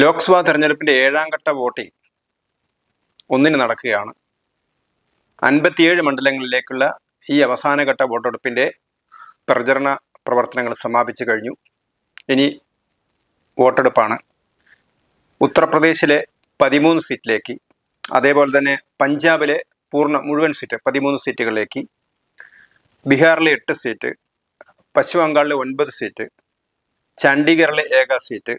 ലോക്സഭാ തെരഞ്ഞെടുപ്പിന്റെ ഏഴാം ഘട്ട വോട്ടിംഗ് ഒന്നിന് നടക്കുകയാണ്. അൻപത്തിയേഴ് മണ്ഡലങ്ങളിലേക്കുള്ള ഈ അവസാനഘട്ട വോട്ടെടുപ്പിന്റെ പ്രചരണ പ്രവർത്തനങ്ങൾ സമാപിച്ചു കഴിഞ്ഞു. ഇനി വോട്ടെടുപ്പാണ്. ഉത്തർപ്രദേശിലെ പതിമൂന്ന് സീറ്റിലേക്ക് അതേപോലെ തന്നെ പഞ്ചാബിലെ പൂർണ മുഴുവൻ സീറ്റ് പതിമൂന്ന് സീറ്റുകളിലേക്ക് ബീഹാറിലെ എട്ട് സീറ്റ് പശ്ചിമ ബംഗാളിലെ ഒൻപത് സീറ്റ് ചണ്ഡീഗറിലെ ഏക സീറ്റ്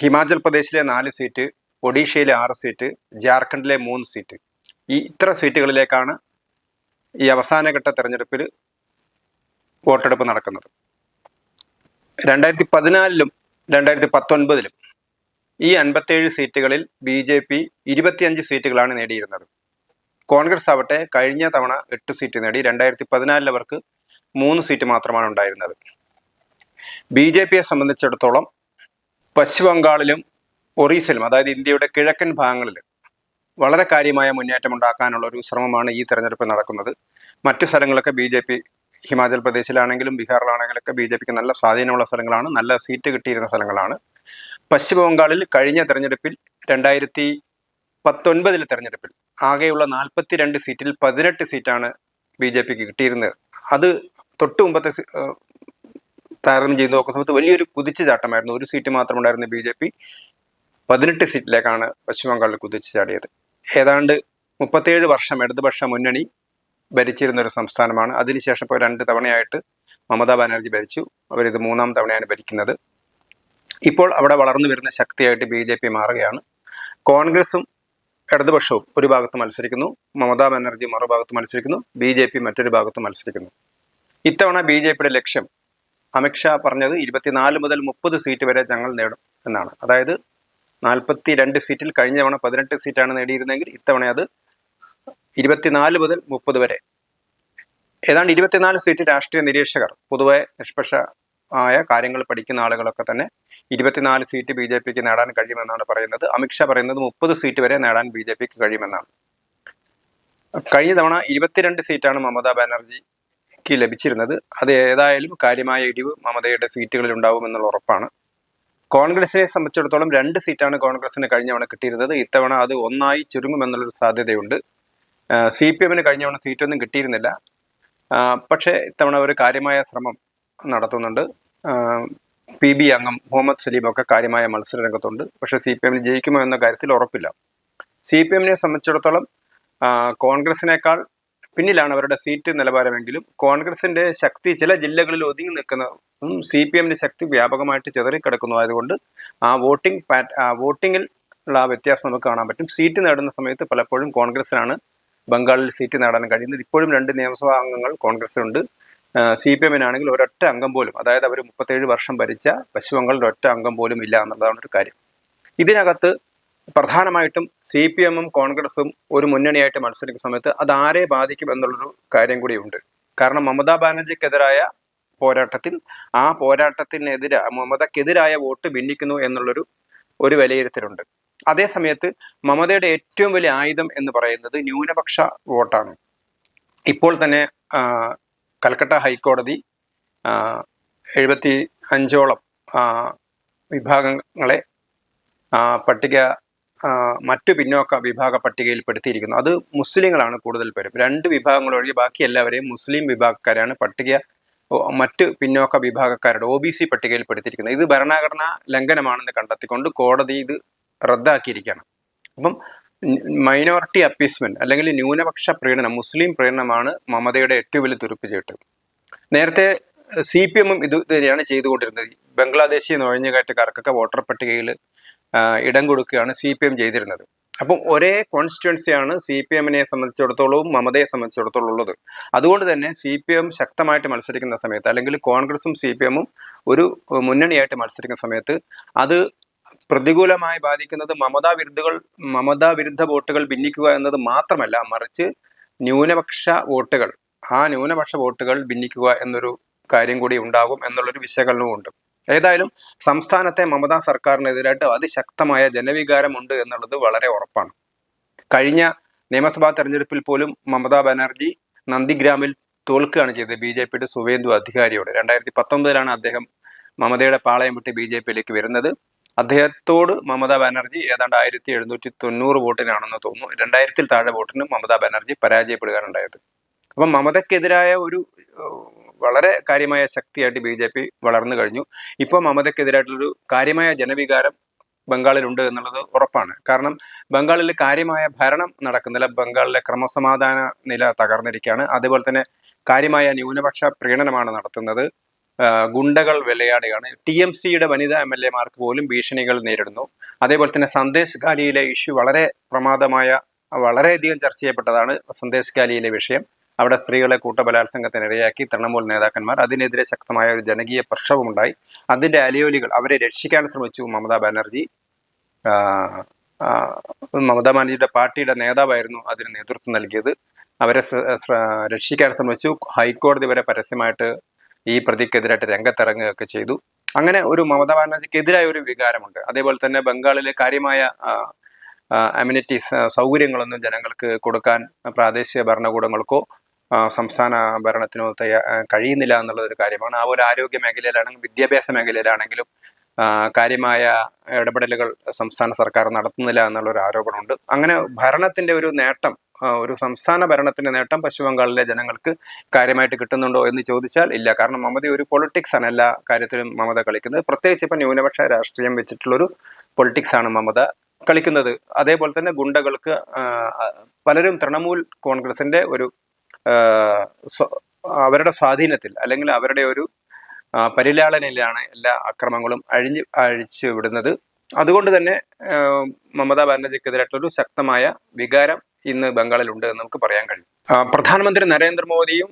ഹിമാചൽ പ്രദേശിലെ നാല് സീറ്റ് ഒഡീഷയിലെ ആറ് സീറ്റ് ജാർഖണ്ഡിലെ മൂന്ന് സീറ്റ്. ഈ ഇത്ര സീറ്റുകളിലേക്കാണ് ഈ അവസാനഘട്ട തെരഞ്ഞെടുപ്പിൽ വോട്ടെടുപ്പ് നടക്കുന്നത്. രണ്ടായിരത്തി പതിനാലിലും രണ്ടായിരത്തി പത്തൊൻപതിലും ഈ അൻപത്തേഴ് സീറ്റുകളിൽ ബി ജെ പി ഇരുപത്തിയഞ്ച് സീറ്റുകളാണ് നേടിയിരുന്നത്. കോൺഗ്രസ് ആവട്ടെ കഴിഞ്ഞ തവണ എട്ട് സീറ്റ് നേടി രണ്ടായിരത്തി പതിനാലിൽ അവർക്ക് മൂന്ന് സീറ്റ് മാത്രമാണ് ഉണ്ടായിരുന്നത്. ബി ജെ പിയെ സംബന്ധിച്ചിടത്തോളം പശ്ചിമ ബംഗാളിലും ഒറീസയിലും അതായത് ഇന്ത്യയുടെ കിഴക്കൻ ഭാഗങ്ങളിൽ വളരെ കാര്യമായ മുന്നേറ്റം ഉണ്ടാക്കാനുള്ള ഒരു ശ്രമമാണ് ഈ തെരഞ്ഞെടുപ്പ് നടക്കുന്നത്. മറ്റു സ്ഥലങ്ങളൊക്കെ ബി ജെ പി ഹിമാചൽ പ്രദേശിലാണെങ്കിലും ബീഹാറിലാണെങ്കിലൊക്കെ ബി ജെ പിക്ക് നല്ല സ്വാധീനമുള്ള സ്ഥലങ്ങളാണ് നല്ല സീറ്റ് കിട്ടിയിരുന്ന സ്ഥലങ്ങളാണ്. പശ്ചിമ ബംഗാളിൽ കഴിഞ്ഞ തെരഞ്ഞെടുപ്പിൽ രണ്ടായിരത്തി പത്തൊൻപതിലെ തെരഞ്ഞെടുപ്പിൽ ആകെയുള്ള നാൽപ്പത്തിരണ്ട് സീറ്റിൽ പതിനെട്ട് സീറ്റാണ് ബി ജെ പിക്ക് കിട്ടിയിരുന്നത്. അത് തൊട്ട് മുമ്പത്തെ സി- ഏഹ് താരതമ്യം ചെയ്ത് നോക്കുന്ന സമയത്ത് വലിയൊരു കുതിച്ചു ചാട്ടമായിരുന്നു. ഒരു സീറ്റ് മാത്രം ഉണ്ടായിരുന്ന ബി ജെ പി പതിനെട്ട് സീറ്റിലേക്കാണ് പശ്ചിമ ബംഗാളിൽ കുതിച്ചു ചാടിയത്. ഏതാണ്ട് മുപ്പത്തേഴ് വർഷം ഇടതുപക്ഷ മുന്നണി ഭരിച്ചിരുന്ന ഒരു സംസ്ഥാനമാണ്. അതിനുശേഷം ഇപ്പോൾ രണ്ട് തവണയായിട്ട് മമതാ ബാനർജി ഭരിച്ചു. അവരിത് മൂന്നാം തവണയാണ് ഭരിക്കുന്നത്. ഇപ്പോൾ അവിടെ വളർന്നു വരുന്ന ശക്തിയായിട്ട് ബി ജെ പി മാറുകയാണ്. കോൺഗ്രസും ഇടതുപക്ഷവും ഒരു ഭാഗത്ത് മത്സരിക്കുന്നു. മമതാ ബാനർജി മറുഭാഗത്ത് മത്സരിക്കുന്നു. ബി ജെ പി മറ്റൊരു ഭാഗത്ത് മത്സരിക്കുന്നു. ഇത്തവണ ബി ജെ പിയുടെ ലക്ഷ്യം അമിത്ഷാ പറഞ്ഞത് ഇരുപത്തിനാല് മുതൽ മുപ്പത് സീറ്റ് വരെ ഞങ്ങൾ നേടും എന്നാണ്. അതായത് നാൽപ്പത്തി രണ്ട് സീറ്റിൽ കഴിഞ്ഞ തവണ പതിനെട്ട് സീറ്റാണ് നേടിയിരുന്നെങ്കിൽ ഇത്തവണ അത് ഇരുപത്തിനാല് മുതൽ മുപ്പത് വരെ. ഏതാണ്ട് ഇരുപത്തിനാല് സീറ്റ് രാഷ്ട്രീയ നിരീക്ഷകർ പൊതുവെ നിഷ്പക്ഷ ആയ കാര്യങ്ങൾ പഠിക്കുന്ന ആളുകളൊക്കെ തന്നെ ഇരുപത്തിനാല് സീറ്റ് ബി ജെ പിക്ക് നേടാൻ കഴിയുമെന്നാണ് പറയുന്നത്. അമിത്ഷാ പറയുന്നത് മുപ്പത് സീറ്റ് വരെ നേടാൻ ബി ജെ പിക്ക് കഴിയുമെന്നാണ്. കഴിഞ്ഞ തവണ ഇരുപത്തിരണ്ട് സീറ്റാണ് മമതാ ബാനർജിക്ക് ലഭിച്ചിരുന്നത്. അത് ഏതായാലും കാര്യമായ ഇടിവ് മമതയുടെ സീറ്റുകളിൽ ഉണ്ടാവുമെന്നുള്ള ഉറപ്പാണ്. കോൺഗ്രസിനെ സംബന്ധിച്ചിടത്തോളം രണ്ട് സീറ്റാണ് കോൺഗ്രസിന് കഴിഞ്ഞ തവണ കിട്ടിയിരുന്നത്. ഇത്തവണ അത് ഒന്നായി ചുരുങ്ങുമെന്നുള്ളൊരു സാധ്യതയുണ്ട്. സി പി എമ്മിന് കഴിഞ്ഞ തവണ സീറ്റൊന്നും കിട്ടിയിരുന്നില്ല. പക്ഷേ ഇത്തവണ അവർ കാര്യമായ ശ്രമം നടത്തുന്നുണ്ട്. പി ബി അംഗം മുഹമ്മദ് സലീമൊക്കെ കാര്യമായ മത്സര രംഗത്തുണ്ട് പക്ഷേ സി പി എമ്മിന് ജയിക്കുമോ എന്ന കാര്യത്തിൽ ഉറപ്പില്ല. സി പി എമ്മിനെ സംബന്ധിച്ചിടത്തോളം കോൺഗ്രസിനേക്കാൾ പിന്നിലാണ് അവരുടെ സീറ്റ് നിലവാരമെങ്കിലും കോൺഗ്രസിന്റെ ശക്തി ചില ജില്ലകളിൽ ഒതുങ്ങി നിൽക്കുന്നതും സി പി എമ്മിന്റെ ശക്തി വ്യാപകമായിട്ട് ചെതറിക്കിടക്കുന്നു. ആയതുകൊണ്ട് ആ വോട്ടിംഗ് വോട്ടിങ്ങിൽ ഉള്ള ആ വ്യത്യാസം നമുക്ക് കാണാൻ പറ്റും. സീറ്റ് നേടുന്ന സമയത്ത് പലപ്പോഴും കോൺഗ്രസിനാണ് ബംഗാളിൽ സീറ്റ് നേടാൻ കഴിയുന്നത്. ഇപ്പോഴും രണ്ട് നിയമസഭാ അംഗങ്ങൾ കോൺഗ്രസിനുണ്ട് സി പി എമ്മിനാണെങ്കിൽ ഒരൊറ്റ അംഗം പോലും അതായത് അവർ മുപ്പത്തേഴ് വർഷം ഭരിച്ച പശ്ചിമ ബംഗാളിൽ ഒറ്റ അംഗം പോലും ഇല്ല എന്നുള്ളതാണ് ഒരു കാര്യം. ഇതിനകത്ത് പ്രധാനമായിട്ടും സി പി എമ്മും കോൺഗ്രസും ഒരു മുന്നണിയായിട്ട് മത്സരിക്കുന്ന സമയത്ത് അത് ആരെ ബാധിക്കും എന്നുള്ളൊരു കാര്യം കൂടിയുണ്ട് കാരണം മമതാ ബാനർജിക്കെതിരായ പോരാട്ടത്തിൽ ആ പോരാട്ടത്തിനെതിരെ മമതക്കെതിരായ വോട്ട് ഭിന്നിക്കുന്നു എന്നുള്ളൊരു ഒരു വിലയിരുത്തലുണ്ട്. അതേ സമയത്ത് മമതയുടെ ഏറ്റവും വലിയ ആയുധം എന്ന് പറയുന്നത് ന്യൂനപക്ഷ വോട്ടാണ്. ഇപ്പോൾ തന്നെ കൽക്കട്ട ഹൈക്കോടതി എഴുപത്തി അഞ്ചോളം വിഭാഗങ്ങളെ പട്ടിക മറ്റു പിന്നോക്ക വിഭാഗ പട്ടികയിൽപ്പെടുത്തിയിരിക്കുന്നു. അത് മുസ്ലിങ്ങളാണ് കൂടുതൽ പേരും. രണ്ട് വിഭാഗങ്ങൾ ഒഴികെ ബാക്കി എല്ലാവരെയും മുസ്ലിം വിഭാഗക്കാരാണ് പട്ടിക മറ്റ് പിന്നോക്ക വിഭാഗക്കാരുടെ ഒ ബി സി പട്ടികയിൽ പെടുത്തിയിരിക്കുന്നത് ഇത് ഭരണഘടനാ ലംഘനമാണെന്ന് കണ്ടെത്തിക്കൊണ്ട് കോടതി ഇത് റദ്ദാക്കിയിരിക്കുകയാണ്. അപ്പം മൈനോറിറ്റി അപ്പീസ്മെന്റ് അല്ലെങ്കിൽ ന്യൂനപക്ഷ പ്രീണനം മുസ്ലിം പ്രീണനമാണ് മമതയുടെ ഏറ്റവും വലിയ തുരുപ്പുചീട്ട്. നേരത്തെ സി പി എമ്മും ഇത് തന്നെയാണ് ചെയ്തുകൊണ്ടിരുന്നത്. ബംഗ്ലാദേശി നുഴഞ്ഞുകയറ്റക്കാർക്കൊക്കെ വോട്ടർ പട്ടികയിൽ ഇടം കൊടുക്കുകയാണ് സി പി എം ചെയ്തിരുന്നത്. അപ്പം ഒരേ കോൺസ്റ്റിറ്റ്യുവൻസിയാണ് സി പി എമ്മിനെ സംബന്ധിച്ചിടത്തോളവും മമതയെ സംബന്ധിച്ചിടത്തോളം ഉള്ളത്. അതുകൊണ്ട് തന്നെ സി പി എം ശക്തമായിട്ട് മത്സരിക്കുന്ന സമയത്ത് അല്ലെങ്കിൽ കോൺഗ്രസും സി പി എമ്മും ഒരു മുന്നണിയായിട്ട് മത്സരിക്കുന്ന സമയത്ത് അത് പ്രതികൂലമായി ബാധിക്കുന്നത് മമതാ വിരുദ്ധകൾ മമതാ വിരുദ്ധ വോട്ടുകൾ ഭിന്നിക്കുക എന്നത് മാത്രമല്ല മറിച്ച് ന്യൂനപക്ഷ വോട്ടുകൾ ആ ന്യൂനപക്ഷ വോട്ടുകൾ ഭിന്നിക്കുക എന്നൊരു കാര്യം കൂടി ഉണ്ടാകും എന്നുള്ളൊരു വിശകലനവും ഉണ്ട് ഏതായാലും സംസ്ഥാനത്തെ മമതാ സർക്കാരിനെതിരായിട്ട് അതിശക്തമായ ജനവികാരമുണ്ട് എന്നുള്ളത് വളരെ ഉറപ്പാണ്. കഴിഞ്ഞ നിയമസഭാ തെരഞ്ഞെടുപ്പിൽ പോലും മമതാ ബാനർജി നന്ദിഗ്രാമിൽ തോൽക്കുകയാണ് ചെയ്തത്. ബി ജെ പിയുടെ സുവേന്ദു അധികാരിയോട്. രണ്ടായിരത്തി പത്തൊമ്പതിലാണ് അദ്ദേഹം മമതയുടെ പാളയം വിട്ട് ബി ജെ പിയിലേക്ക് വരുന്നത്. അദ്ദേഹത്തോട് മമതാ ബാനർജി ഏതാണ്ട് ആയിരത്തി എഴുന്നൂറ്റി തൊണ്ണൂറ് വോട്ടിനാണെന്ന് തോന്നുന്നു. രണ്ടായിരത്തിൽ താഴെ വോട്ടിന് മമതാ ബാനർജി പരാജയപ്പെടുകയാണുണ്ടായത് അപ്പം മമതയ്ക്കെതിരായ ഒരു വളരെ കാര്യമായ ശക്തിയായിട്ട് ബി ജെ പി വളർന്നു കഴിഞ്ഞു. ഇപ്പോൾ മമതയ്ക്കെതിരായിട്ടുള്ളൊരു കാര്യമായ ജനവികാരം ബംഗാളിലുണ്ട് എന്നുള്ളത് ഉറപ്പാണ്. കാരണം ബംഗാളിൽ കാര്യമായ ഭരണം നടക്കുന്നില്ല. ബംഗാളിലെ ക്രമസമാധാന നില തകർന്നിരിക്കുകയാണ്. അതുപോലെ തന്നെ കാര്യമായ ന്യൂനപക്ഷ പ്രീണനമാണ് നടത്തുന്നത്. ഗുണ്ടകൾ വിലയാടുകയാണ്. ടി എം സിയുടെ വനിതാ എം എൽ എമാർക്ക് പോലും ഭീഷണികൾ നേരിടുന്നു. അതേപോലെ തന്നെ സന്ദേശ് ഗാലിയിലെ ഇഷ്യൂ വളരെ പ്രമാദമായ വളരെയധികം ചർച്ച ചെയ്യപ്പെട്ടതാണ് സന്ദേശ് ഗാലിയിലെ വിഷയം. അവിടെ സ്ത്രീകളെ കൂട്ടബലാത്സംഗത്തിന് ഇരയാക്കി തൃണമൂൽ നേതാക്കന്മാർ. അതിനെതിരെ ശക്തമായ ഒരു ജനകീയ പ്രക്ഷോഭമുണ്ടായി. അതിന്റെ അലയോലികൾ അവരെ രക്ഷിക്കാൻ ശ്രമിച്ചു മമതാ ബാനർജി. മമതാ ബാനർജിയുടെ പാർട്ടിയുടെ നേതാവായിരുന്നു അതിന് നേതൃത്വം നൽകിയത്. അവരെ രക്ഷിക്കാൻ ശ്രമിച്ചു. ഹൈക്കോടതി വരെ പരസ്യമായിട്ട് ഈ പ്രതിക്കെതിരായിട്ട് രംഗത്തിറങ്ങുകയൊക്കെ ചെയ്തു. അങ്ങനെ ഒരു മമതാ ബാനർജിക്കെതിരായ ഒരു വികാരമുണ്ട്. അതേപോലെ തന്നെ ബംഗാളിലെ കാര്യമായ അമ്യൂണിറ്റീസ് സൗകര്യങ്ങളൊന്നും ജനങ്ങൾക്ക് കൊടുക്കാൻ പ്രാദേശിക ഭരണകൂടങ്ങൾക്കോ സംസ്ഥാന ഭരണത്തിനോ കഴിയുന്നില്ല എന്നുള്ളൊരു കാര്യമാണ്. അതുപോലെ ആരോഗ്യ മേഖലയിലാണെങ്കിലും വിദ്യാഭ്യാസ മേഖലയിലാണെങ്കിലും കാര്യമായ ഇടപെടലുകൾ സംസ്ഥാന സർക്കാർ നടത്തുന്നില്ല എന്നുള്ളൊരു ആരോപണമുണ്ട്. അങ്ങനെ ഭരണത്തിന്റെ ഒരു നേട്ടം ഒരു സംസ്ഥാന ഭരണത്തിന്റെ നേട്ടം പശ്ചിമ ബംഗാളിലെ ജനങ്ങൾക്ക് കാര്യമായിട്ട് കിട്ടുന്നുണ്ടോ എന്ന് ചോദിച്ചാൽ ഇല്ല. കാരണം മമത ഒരു പൊളിറ്റിക്സ് ആണ് എല്ലാ കാര്യത്തിലും മമത കളിക്കുന്നത്. പ്രത്യേകിച്ച് ഇപ്പം ന്യൂനപക്ഷ രാഷ്ട്രീയം വെച്ചിട്ടുള്ളൊരു പൊളിറ്റിക്സ് ആണ് മമത കളിക്കുന്നത്. അതേപോലെ തന്നെ ഗുണ്ടകൾക്ക് പലരും തൃണമൂൽ കോൺഗ്രസിന്റെ ഒരു അവരുടെ സ്വാധീനത്തിൽ അല്ലെങ്കിൽ അവരുടെ ഒരു പരിലാളനയിലാണ് എല്ലാ അക്രമങ്ങളും അഴിഞ്ഞ് അഴിച്ചു വിടുന്നത്. അതുകൊണ്ട് തന്നെ മമതാ ബാനർജിക്കെതിരായിട്ടൊരു ശക്തമായ വികാരം ഇന്ന് ബംഗാളിലുണ്ട് എന്ന് നമുക്ക് പറയാൻ കഴിയും. പ്രധാനമന്ത്രി നരേന്ദ്രമോദിയും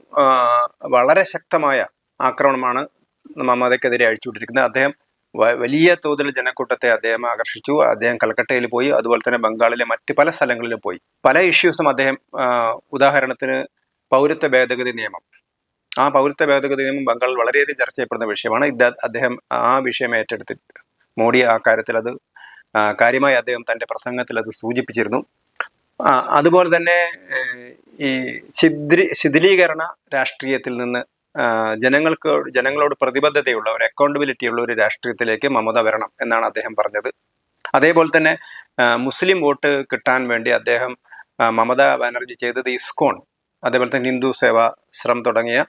വളരെ ശക്തമായ ആക്രമണമാണ് മമതയ്ക്കെതിരെ അഴിച്ചുവിട്ടിരിക്കുന്നത്. അദ്ദേഹം വലിയ തോതിൽ ജനക്കൂട്ടത്തെ അദ്ദേഹം ആകർഷിച്ചു. അദ്ദേഹം കൽക്കട്ടയിൽ പോയി. അതുപോലെ തന്നെ ബംഗാളിലെ മറ്റ് പല സ്ഥലങ്ങളിലും പോയി. പല ഇഷ്യൂസും അദ്ദേഹം ഉദാഹരണത്തിന് പൗരത്വ ഭേദഗതി നിയമം. ആ പൗരത്വ ഭേദഗതി നിയമം ബംഗാളിൽ വളരെയധികം ചർച്ച ചെയ്യപ്പെടുന്ന വിഷയമാണ്. ഇത് അദ്ദേഹം ആ വിഷയം ഏറ്റെടുത്തിട്ട് മോഡി ആ കാര്യത്തിൽ അത് കാര്യമായി അദ്ദേഹം തന്റെ പ്രസംഗത്തിൽ അത് സൂചിപ്പിച്ചിരുന്നു. അതുപോലെ തന്നെ ഈ ശിദ്രി ശിഥിലീകരണ രാഷ്ട്രീയത്തിൽ നിന്ന് ജനങ്ങൾക്ക് ജനങ്ങളോട് പ്രതിബദ്ധതയുള്ള ഒരു അക്കൗണ്ടബിലിറ്റി ഉള്ള ഒരു രാഷ്ട്രീയത്തിലേക്ക് മമത വരണം എന്നാണ് അദ്ദേഹം പറഞ്ഞത്. അതേപോലെ തന്നെ മുസ്ലിം വോട്ട് കിട്ടാൻ വേണ്ടി അദ്ദേഹം മമതാ ബാനർജി ചെയ്തത് ഇസ്കോൺ. അതേപോലെ തന്നെ ഹിന്ദു സേവാ ശ്രം തുടങ്ങിയ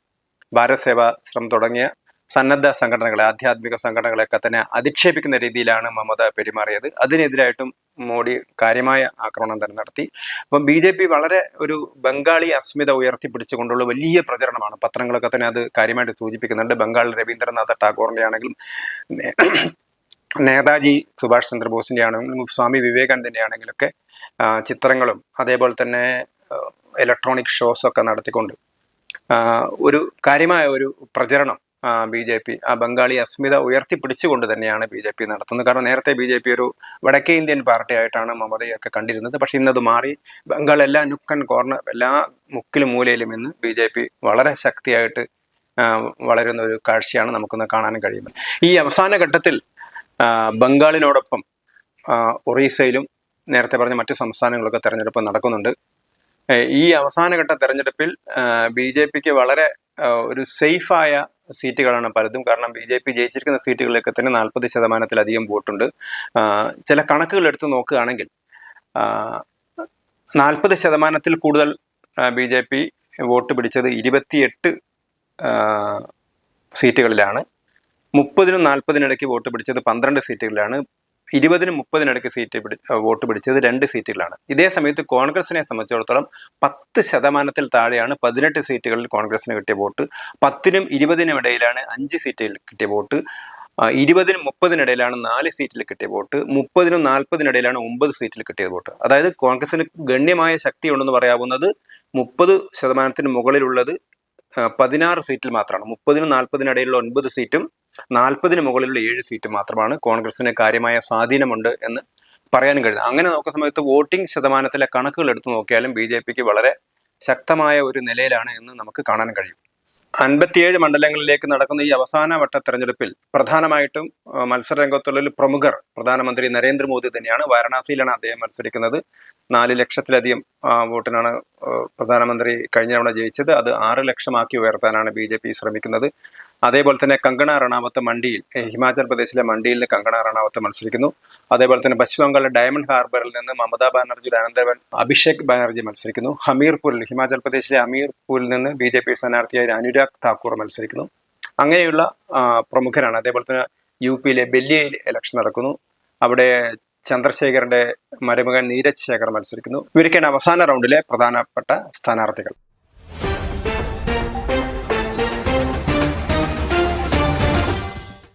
ഭാരത് സേവാ ശ്രം തുടങ്ങിയ സന്നദ്ധ സംഘടനകളെ ആധ്യാത്മിക സംഘടനകളെയൊക്കെ തന്നെ അധിക്ഷേപിക്കുന്ന രീതിയിലാണ് മമത പെരുമാറിയത്. അതിനെതിരായിട്ടും മോഡി കാര്യമായ ആക്രമണം തന്നെ നടത്തി. അപ്പം ബി ജെ പി വളരെ ഒരു ബംഗാളി അസ്മിത ഉയർത്തിപ്പിടിച്ചുകൊണ്ടുള്ള വലിയ പ്രചരണമാണ്. പത്രങ്ങളൊക്കെ തന്നെ അത് കാര്യമായിട്ട് സൂചിപ്പിക്കുന്നുണ്ട്. ബംഗാൾ രവീന്ദ്രനാഥ ടാഗോറിന്റെ ആണെങ്കിലും നേതാജി സുഭാഷ് ചന്ദ്രബോസിന്റെ ആണെങ്കിലും സ്വാമി വിവേകാനന്ദന്റെ ആണെങ്കിലൊക്കെ ചിത്രങ്ങളും അതേപോലെ തന്നെ ഇലക്ട്രോണിക് ഷോസ് ഒക്കെ നടത്തിക്കൊണ്ട്. ഒരു കാര്യമായ ഒരു പ്രചരണം ബി ജെ പി ആ ബംഗാളി അസ്മിത ഉയർത്തിപ്പിടിച്ചുകൊണ്ട് തന്നെയാണ് ബി ജെ പി നടത്തുന്നത്. കാരണം നേരത്തെ ബി ജെ പി ഒരു വടക്കേ ഇന്ത്യൻ പാർട്ടി ആയിട്ടാണ് മമതയൊക്കെ കണ്ടിരുന്നത്. പക്ഷേ ഇന്നത് മാറി ബംഗാൾ എല്ലാ നുക്കൻ കോർണർ എല്ലാ മുക്കിലും മൂലയിലും ഇന്ന് ബി ജെ പി വളരെ ശക്തിയായിട്ട് വളരുന്ന ഒരു കാഴ്ചയാണ് നമുക്കൊന്ന് കാണാൻ കഴിയുന്നത്. ഈ അവസാന ഘട്ടത്തിൽ ബംഗാളിനോടൊപ്പം ഒറീസയിലും നേരത്തെ പറഞ്ഞ മറ്റു സംസ്ഥാനങ്ങളൊക്കെ തെരഞ്ഞെടുപ്പ് നടക്കുന്നുണ്ട്. ഈ അവസാനഘട്ട തെരഞ്ഞെടുപ്പിൽ ബി ജെ പിക്ക് വളരെ ഒരു സേഫായ സീറ്റുകളാണ് പലതും. കാരണം ബി ജെ പി ജയിച്ചിരിക്കുന്ന സീറ്റുകളിലൊക്കെ തന്നെ നാൽപ്പത് ശതമാനത്തിലധികം വോട്ടുണ്ട്. ചില കണക്കുകൾ എടുത്ത് നോക്കുകയാണെങ്കിൽ നാൽപ്പത് ശതമാനത്തിൽ കൂടുതൽ ബി ജെ പി വോട്ട് പിടിച്ചത് ഇരുപത്തിയെട്ട് സീറ്റുകളിലാണ്. മുപ്പതിനും നാൽപ്പതിനിടയ്ക്ക് വോട്ട് പിടിച്ചത് പന്ത്രണ്ട് സീറ്റുകളിലാണ്. ഇരുപതിനും മുപ്പതിനിടയ്ക്ക് സീറ്റ് പിടി വോട്ട് പിടിച്ചത് രണ്ട് സീറ്റുകളാണ് ഇതേ സമയത്ത് കോൺഗ്രസിനെ സംബന്ധിച്ചിടത്തോളം പത്ത് ശതമാനത്തിൽ താഴെയാണ് പതിനെട്ട് സീറ്റുകളിൽ കോൺഗ്രസിന് കിട്ടിയ വോട്ട്. പത്തിനും ഇരുപതിനും ഇടയിലാണ് അഞ്ച് സീറ്റിൽ കിട്ടിയ വോട്ട്. ഇരുപതിനും മുപ്പതിനിടയിലാണ് നാല് സീറ്റിൽ കിട്ടിയ വോട്ട്. മുപ്പതിനും നാൽപ്പതിനിടയിലാണ് ഒമ്പത് സീറ്റിൽ കിട്ടിയ വോട്ട്. അതായത് കോൺഗ്രസിന് ഗണ്യമായ ശക്തി ഉണ്ടെന്ന് പറയാവുന്നത് മുപ്പത് ശതമാനത്തിന് മുകളിലുള്ളത് പതിനാറ് സീറ്റിൽ മാത്രമാണ്. മുപ്പതിനും നാൽപ്പതിനിടയിലുള്ള ഒൻപത് സീറ്റും നാൽപ്പതിന് മുകളിലുള്ള ഏഴ് സീറ്റ് മാത്രമാണ് കോൺഗ്രസിന് കാര്യമായ സ്വാധീനമുണ്ട് എന്ന് പറയാനും കഴിയുന്നത്. അങ്ങനെ നോക്കുന്ന സമയത്ത് വോട്ടിംഗ് ശതമാനത്തിലെ കണക്കുകൾ എടുത്തു നോക്കിയാലും ബി ജെ പിക്ക് വളരെ ശക്തമായ ഒരു നിലയിലാണ് എന്ന് നമുക്ക് കാണാൻ കഴിയും. അൻപത്തിയേഴ് മണ്ഡലങ്ങളിലേക്ക് നടക്കുന്ന ഈ അവസാന വട്ട തെരഞ്ഞെടുപ്പിൽ പ്രധാനമായിട്ടും മത്സരരംഗത്തുള്ള പ്രമുഖർ പ്രധാനമന്ത്രി നരേന്ദ്രമോദി തന്നെയാണ്. വാരണാസിയിലാണ് അദ്ദേഹം മത്സരിക്കുന്നത്. നാല് ലക്ഷത്തിലധികം വോട്ടിനാണ് പ്രധാനമന്ത്രി കഴിഞ്ഞ തവണ ജയിച്ചത്. അത് ആറ് ലക്ഷമാക്കി ഉയർത്താനാണ് ബി ശ്രമിക്കുന്നത്. അതേപോലെ തന്നെ കങ്കണ റണാവത്ത് മണ്ടിയിൽ ഹിമാചൽ പ്രദേശിലെ മണ്ടിയിൽ കങ്കണ റണാവത്ത് മത്സരിക്കുന്നു. അതേപോലെ തന്നെ പശ്ചിമ ബംഗാളിലെ ഡയമണ്ട് ഹാർബറിൽ നിന്ന് മമതാ ബാനർജിയുടെ അനന്തരവൻ അഭിഷേക് ബാനർജി മത്സരിക്കുന്നു. ഹമീർപൂരിൽ ഹിമാചൽ പ്രദേശിലെ ഹമീർപൂരിൽ നിന്ന് ബി ജെ പി സ്ഥാനാർത്ഥിയായ അനുരാഗ് താക്കൂർ മത്സരിക്കുന്നു. അങ്ങനെയുള്ള പ്രമുഖരാണ്. അതേപോലെ തന്നെ യു പിയിലെ ബെല്ലിയയിൽ ഇലക്ഷൻ നടക്കുന്നു. അവിടെ ചന്ദ്രശേഖരന്റെ മരുമകൻ നീരജ് ശേഖർ മത്സരിക്കുന്നു. ഇവരൊക്കെയാണ് അവസാന റൗണ്ടിലെ പ്രധാനപ്പെട്ട സ്ഥാനാർത്ഥികൾ.